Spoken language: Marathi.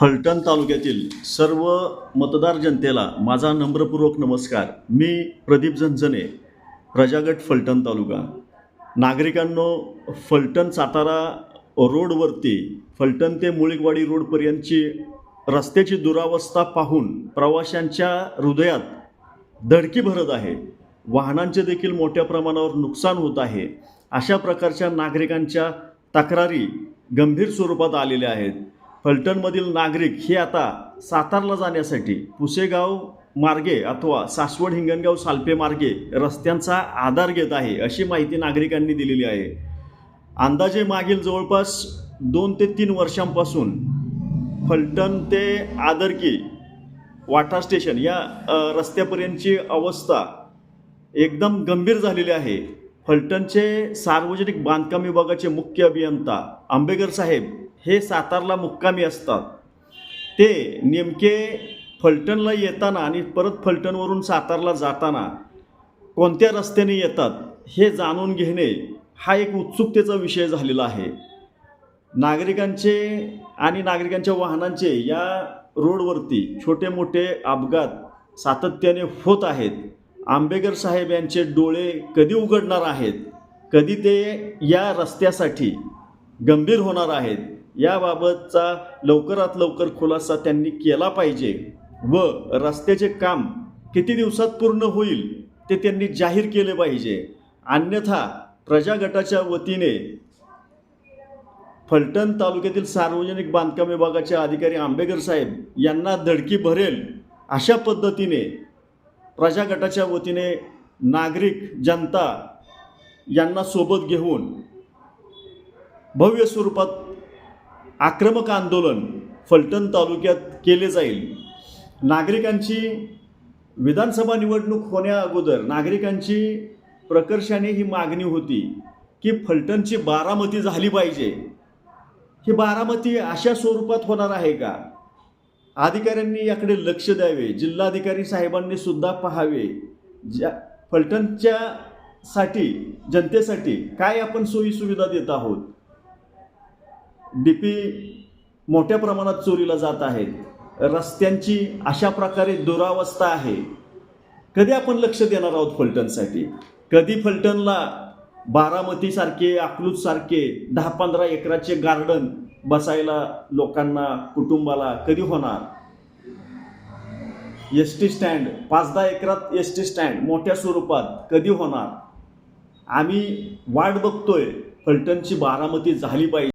फलटण तालुक्यातील सर्व मतदार जनतेला माझा नम्रपूर्वक नमस्कार. मी प्रदीप झंझने प्रजागट फलटण तालुका. नागरिकांनो फलटण सातारा रोडवरती फलटण ते मुळीकवाडी रोडपर्यंतची रस्त्याची दुरावस्था पाहून प्रवाशांच्या हृदयात धडकी भरत आहे. वाहनांचे देखील मोठ्या प्रमाणावर नुकसान होत आहे. अशा प्रकारच्या नागरिकांच्या तक्रारी गंभीर स्वरूपात आलेल्या आहेत. फलटणमधील नागरिक हे आता सातारला जाण्यासाठी पुसेगाव मार्गे अथवा सासवड हिंगणगाव सालपे मार्गे रस्त्यांचा आधार घेत आहे अशी माहिती नागरिकांनी दिलेली आहे. अंदाजे मागील जवळपास दोन ते तीन वर्षांपासून फलटण ते आदरकी वाटा स्टेशन या रस्त्यापर्यंतची अवस्था एकदम गंभीर झालेली आहे. फलटणचे सार्वजनिक बांधकाम विभागाचे मुख्य अभियंता आंबेकर साहेब हे सातारला मुक्कामी असतात. ते नेमके फलटणला येताना आणि परत फलटणवरून सातारला जाताना कोणत्या रस्त्याने येतात हे जाणून घेणे हा एक उत्सुकतेचा विषय झालेला आहे. नागरिकांचे आणि नागरिकांच्या वाहनांचे या रोडवरती छोटे मोठे अपघात सातत्याने होत आहेत. आंबेगर साहेब यांचे डोळे कधी उघडणार आहेत? कधी ते या रस्त्यासाठी गंभीर होणार आहेत? याबाबतचा लवकरात लवकर खुलासा त्यांनी केला पाहिजे व रस्त्याचे काम किती दिवसात पूर्ण होईल ते त्यांनी जाहीर केले पाहिजे. अन्यथा प्रजागटाच्या वतीने फलटण तालुक्यातील सार्वजनिक बांधकाम विभागाचे अधिकारी आंबेकर साहेब यांना धडकी भरेल अशा पद्धतीने प्रजागटाच्या वतीने नागरिक जनता यांना सोबत घेऊन भव्य स्वरूपात आक्रमक आंदोलन फलटण तालुक्यात केले जाईल. नागरिकांची विधानसभा निवडणूक होण्या अगोदर नागरिकांची प्रकर्षाने ही मागणी होती की फलटणची बारामती झाली पाहिजे. ही बारामती अशा स्वरूपात होणार आहे का? अधिकाऱ्यांनी याकडे लक्ष द्यावे. जिल्हाधिकारी साहेबांनी सुद्धा पाहावे. ज्या फलटणच्या साठी जनतेसाठी काय आपण सोयीसुविधा देत आहोत? डी पी मोठ्या प्रमाणात चोरीला जात आहेत. रस्त्यांची अशा प्रकारे दुरावस्था आहे. कधी आपण लक्ष देणार आहोत फलटणसाठी? कधी फलटणला बारामतीसारखे अकलूजसारखे दहा पंधरा एकराचे गार्डन बसायला लोकांना कुटुंबाला कधी होणार? एस टी स्टँड पाच दहा एकरात एस टी स्टँड मोठ्या स्वरूपात कधी होणार? आम्ही वाट बघतोय. फलटणची बारामती झाली पाहिजे.